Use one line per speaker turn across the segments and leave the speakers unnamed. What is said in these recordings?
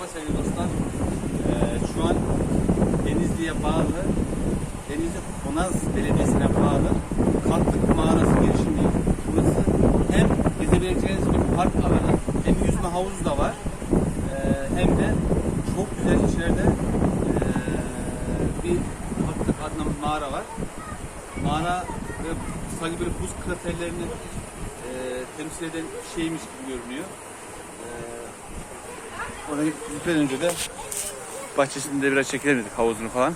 Merhaba sevgili dostlar. Ee, şu an Denizli'ye bağlı, Denizli Konaz Belediyesi'ne bağlı Katlık Mağarası girişindeyiz. Burası hem gezebileceğiniz bir park alanı, hem yüzme havuzu da var, ee, hem de çok güzel içeride ee, bir Katlık adlı mağara var. Mağara sanki böyle buz kraterlerini ee, temsil eden şeymiş gibi görünüyor. Ona gitmeden önce de bahçesinde biraz çekelim dedik havuzunu falan.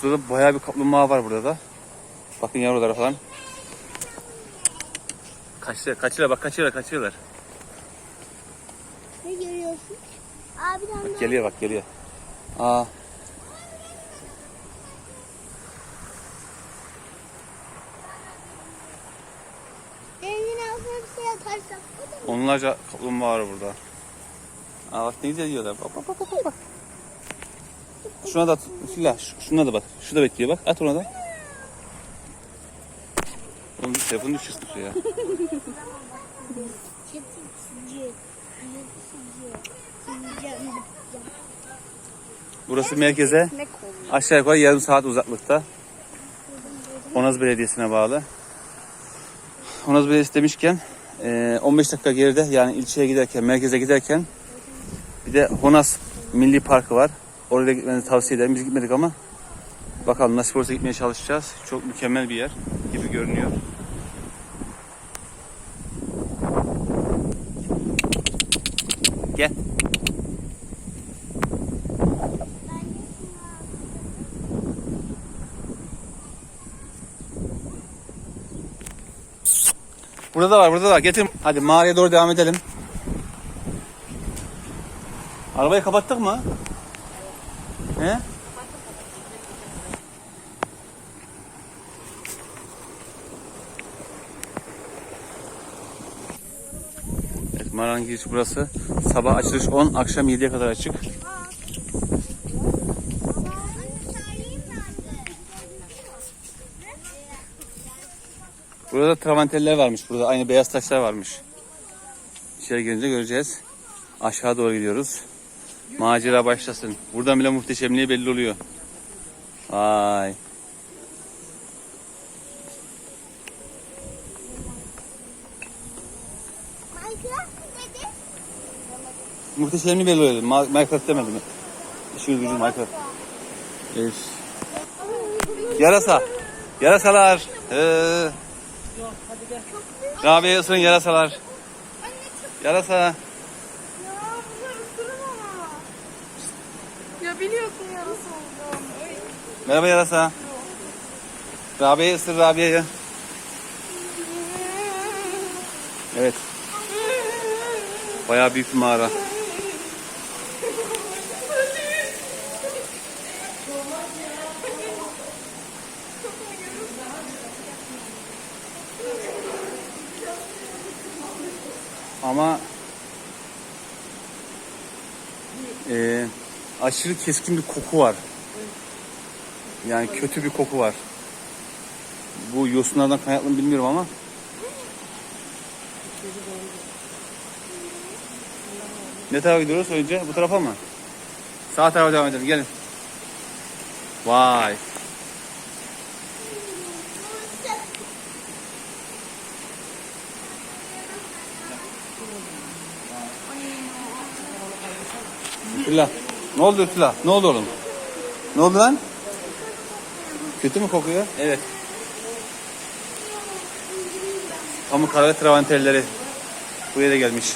Şurada da bayağı bir kaplumbağa var burada da. Bakın yavrulara falan. Kaçıyorlar, kaçıyorlar bak kaçıyorlar, kaçıyorlar.
Ne görüyorsun? Abiden
Bak geliyor bak geliyor. Aa.
Denizin altına bir şey atarsak?
Onlarca kaplumbağa var burada. Aa bak ne güzel yiyorlar. Bak bak bak bak bak. Şuna da at. Fila, ş- şuna da bak. Şu da bekliyor bak. At ona da. Oğlum bir telefonu düşürsün suya. Burası merkeze aşağı yukarı yarım saat uzaklıkta. Honaz Belediyesi'ne bağlı. Honaz Belediyesi demişken eee, 15 dakika geride yani ilçeye giderken, merkeze giderken bir de Honaz Milli Parkı var. Oraya gitmenizi tavsiye ederim. Biz gitmedik ama bakalım nasip olursa gitmeye çalışacağız. Çok mükemmel bir yer gibi görünüyor. Gel. Burada da var, burada da var. Getir. Hadi mağaraya doğru devam edelim. Arabayı kapattık mı? He? Evet, mağaranın girişi burası. Sabah açılış 10, akşam 7'ye kadar açık. Burada travanteller varmış. Burada aynı beyaz taşlar varmış. İçeri girince göreceğiz. Aşağı doğru gidiyoruz. Macera başlasın. Buradan bile muhteşemliği belli oluyor. Vay. Muhteşemliği belli oluyor. Ma- Minecraft demedim. İşin gücü Minecraft. Evet. Yarasa. Yarasalar. Ee, Rabia ısırın yarasalar. Yarasa.
Ya bunlar ısırın ama. Ya biliyorsun yarası olduğunu.
Merhaba yarasa. Rabia ısır Rabia'yı. Evet. Bayağı büyük bir mağara. Ama eee, aşırı keskin bir koku var. Yani kötü bir koku var. Bu yosunlardan kaynaklı mı bilmiyorum ama. Ne tarafa gidiyoruz önce? Bu tarafa mı? Sağ tarafa devam edelim. Gelin. Vay. Üstüla. Ne oldu Üstüla? Ne oldu oğlum? Ne oldu lan? Kötü mü kokuyor? Evet. Pamuk kahve travanterleri buraya da gelmiş.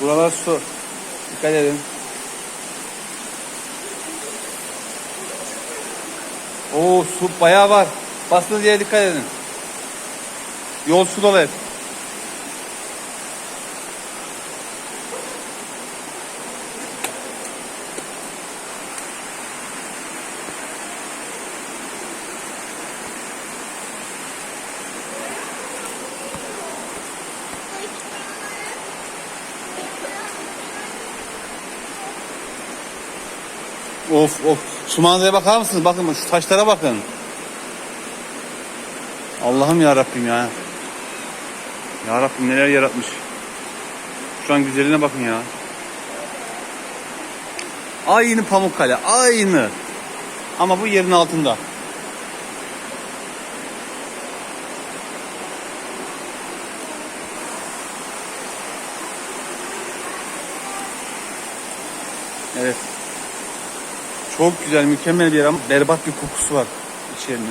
Buralar su. Dikkat edin. Oo su bayağı var. Bastığınız yere dikkat edin. Yol su Of of. Şu manzaraya bakar mısınız? Bakın şu taşlara bakın. Allah'ım ya Rabbim ya. Ya Rabbim neler yaratmış. Şu an güzelliğine bakın ya. Aynı Pamukkale, aynı. Ama bu yerin altında. Evet. Çok güzel, mükemmel bir yer ama berbat bir kokusu var içerinin.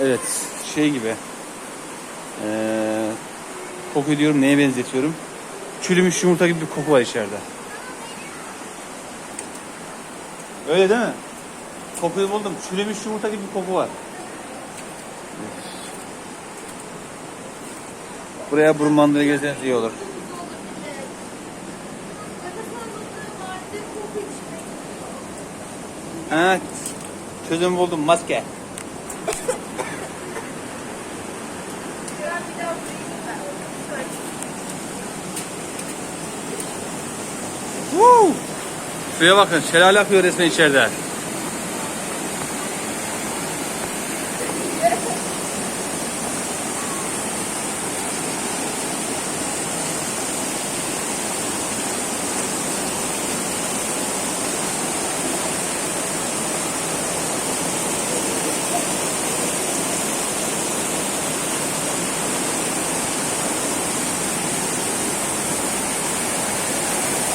Evet, şey gibi. Ee, koku diyorum, neye benzetiyorum? Çürümüş yumurta gibi bir koku var içeride. Öyle değil mi? Kokuyu buldum. Çürümüş yumurta gibi bir koku var. Buraya burun bandıra gelseniz iyi olur. Evet. Çözüm buldum. Maske. Woo! Suya bakın. Şelale akıyor resmen içeride.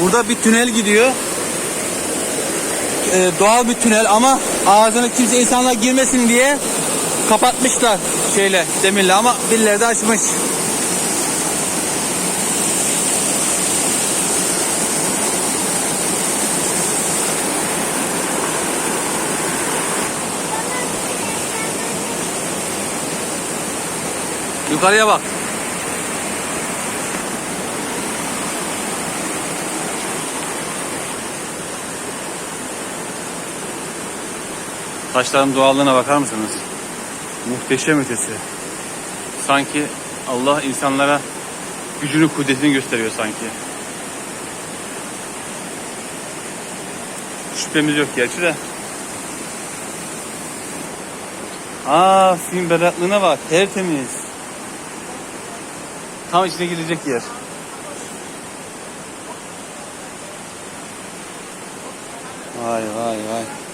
Burada bir tünel gidiyor. Ee, doğal bir tünel ama ağzını kimse insanlar girmesin diye kapatmışlar şeyle demirle ama birileri de açmış. Yukarıya bak. Taşların doğallığına bakar mısınız? Muhteşem ötesi. Sanki Allah insanlara gücünü, kudretini gösteriyor sanki. Şüphemiz yok gerçi de. Aa, suyun berraklığına bak. Tertemiz. Tam içine girecek yer. Vay vay vay.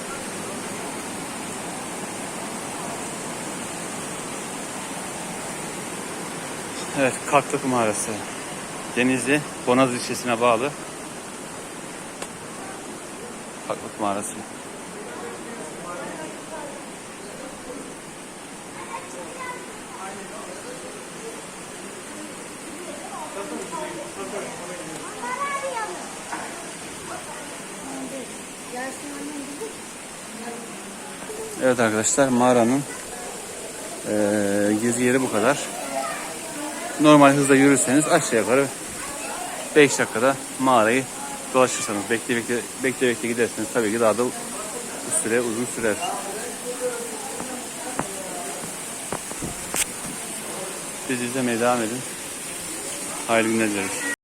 Evet, Karklık Mağarası. Denizli, Bonaz ilçesine bağlı. Karklık Mağarası. Evet arkadaşlar, mağaranın eee gezi yeri bu kadar. Normal hızla yürürseniz aşağı yukarı 5 dakikada mağarayı dolaşırsanız bekle bekle bekle bekle giderseniz tabii ki daha da süre uzun sürer. Biz izlemeye devam edin. Hayırlı günler dileriz.